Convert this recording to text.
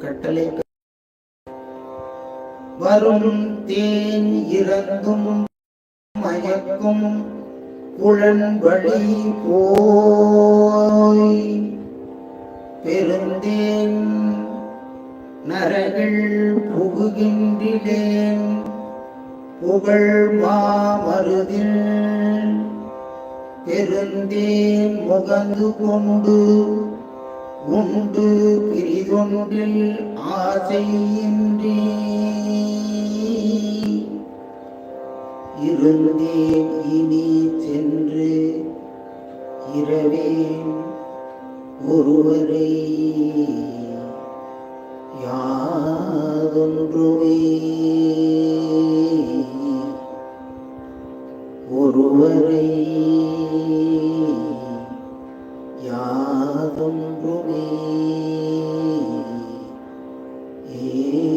கட்டளை வரும் தேன் இறந்தும் மயக்கும் குழன்வழி போய். பெருந்தேன் நரகள் புகுகின்றிலேன் புகழ் மாமருதில் பெருந்தேன் முகந்து கொண்டு உண்டு பிரிதொன்றில் ஆசையின்றி. இருந்தேன் இனி சென்று இரவேன் ஒருவரை. யாதொன்றுமே. ஒருவரை யாதொன்றுமே. ஏ